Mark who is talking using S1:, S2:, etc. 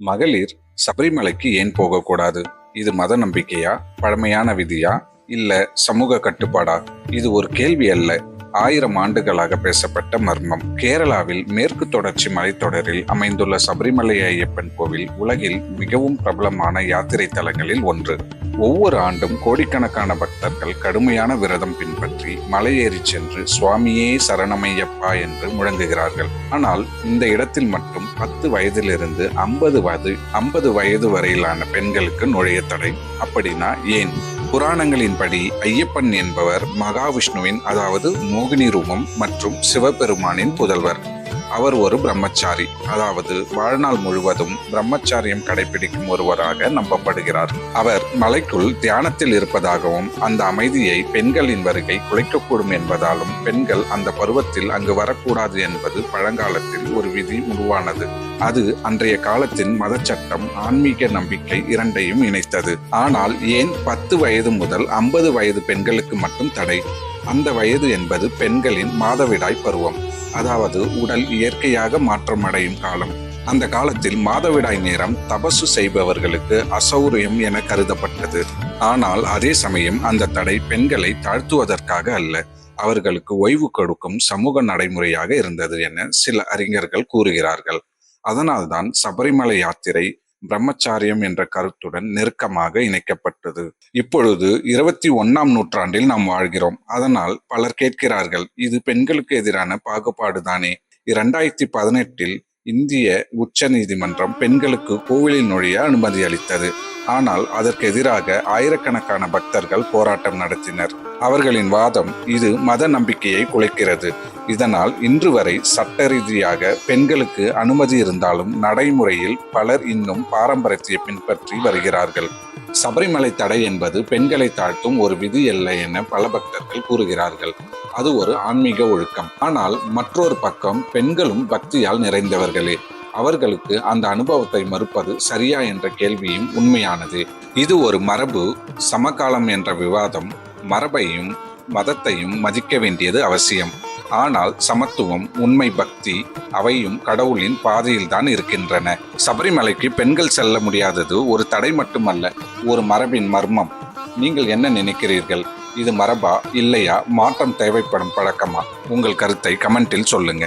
S1: மகளிர் சபரிமலைக்கு ஏன் போகக்கூடாது? இது மத நம்பிக்கையா? பழமையான விதியா? இல்ல சமூக கட்டுப்பாடா? இது ஒரு கேள்வி அல்ல. ஆயிரம் ஆண்டுகளாக பேசப்பட்ட மர்மம். கேரளாவில் மேற்கு தொடர்ச்சி மலைத்தொடரில் அமைந்துள்ள சபரிமலை ஐயப்பன் கோவில் உலகில் மிகவும் பிரபலமான யாத்திரை தலங்களில் ஒன்று. ஒவ்வொரு ஆண்டும் கோடிக்கணக்கான பக்தர்கள் கடுமையான விரதம் பின்பற்றி மலையேறி சென்று சுவாமியே சரணமையப்பா என்று முழங்குகிறார்கள். ஆனால் இந்த இடத்தில் மட்டும் பத்து வயதிலிருந்து ஐம்பது வயது ஐம்பது வயது வரையிலான பெண்களுக்கு நுழைய தடை. அப்படின்னா ஏன்? புராணங்களின்படி ஐயப்பன் என்பவர் மகாவிஷ்ணுவின் அதாவது மோகினி ரூபம் மற்றும் சிவபெருமானின் புதல்வர். அவர் ஒரு பிரம்மச்சாரி. அதாவது வாழ்நாள் முழுவதும் பிரம்மச்சாரியம் கடைபிடிக்கும் ஒருவராக நம்பப்படுகிறார். அவர் மலைக்குள் தியானத்தில் இருப்பதாகவும் அந்த அமைதியை பெண்களின் வருகை குலைக்கக்கூடும் என்பதாலும் பெண்கள் அந்த பருவத்தில் அங்கு வரக்கூடாது என்பது பழங்காலத்தில் ஒரு விதி உருவானது. அது அன்றைய காலத்தின் மதச்சட்டம் ஆன்மீக நம்பிக்கை இரண்டையும் இணைத்தது. ஆனால் ஏன் பத்து வயது முதல் ஐம்பது வயது பெண்களுக்கு மட்டும் தடை? அந்த வயது என்பது பெண்களின் மாதவிடாய் பருவம். அதாவது உடல் இயற்கையாக மாற்றம் அடையும் காலம். அந்த காலத்தில் மாதவிடாய் நேரம் தபசு செய்பவர்களுக்கு அசௌரியம் என கருதப்பட்டது. ஆனால் அதே சமயம் அந்த தடை பெண்களை தாழ்த்துவதற்காக அல்ல. அவர்களுக்கு ஓய்வு கொடுக்கும் சமூக நடைமுறையாக இருந்தது என சில அறிஞர்கள் கூறுகிறார்கள். அதனால்தான் சபரிமலை யாத்திரை பிரம்மச்சாரியம் என்ற கருத்துடன் நெருக்கமாக இணைக்கப்பட்டது. இப்பொழுது இருபத்தி ஒன்னாம் நூற்றாண்டில் நாம் வாழ்கிறோம். அதனால் பலர் கேட்கிறார்கள் இது பெண்களுக்கு எதிரான பாகுபாடு தானே? இரண்டாயிரத்தி பதினெட்டில் இந்திய உச்ச நீதிமன்றம் பெண்களுக்கு கோவிலில் நுழைய அனுமதி அளித்தது. ஆனால் அதற்கு எதிராக ஆயிரக்கணக்கான பக்தர்கள் போராட்டம் நடத்தினர். அவர்களின் வாதம் இது மத நம்பிக்கையை குலைக்கிறது. இதனால் இன்று வரை சட்ட ரீதியாக பெண்களுக்கு அனுமதி இருந்தாலும் நடைமுறையில் பலர் இன்னும் பாரம்பரியத்தை பின்பற்றி வருகிறார்கள். சபரிமலை தடை என்பது பெண்களை தாழ்த்தும் ஒரு விதி அல்ல என பல பக்தர்கள் கூறுகிறார்கள். அது ஒரு ஆன்மீக ஒழுக்கம். ஆனால் மற்றொரு பக்கம் பெண்களும் பக்தியால் நிறைந்தவர்களே. அவர்களுக்கு அந்த அனுபவத்தை மறுப்பது சரியா என்ற கேள்வியும் உண்மையானது. இது ஒரு மரபு சமகாலம் என்ற விவாதம் மரபையும் மதத்தையும் மதிக்க வேண்டியது அவசியம். ஆனால் சமத்துவம் உண்மை பக்தி அவையும் கடவுளின் பாதையில்தான் இருக்கின்றன. சபரிமலைக்கு பெண்கள் செல்ல முடியாதது ஒரு தடை மட்டுமல்ல ஒரு மரபின் மர்மம். நீங்கள் என்ன நினைக்கிறீர்கள்? இது மரபா இல்லையா? மாற்றம் தேவைப்படும் பழக்கமா? உங்கள் கருத்தை கமெண்டில் சொல்லுங்க.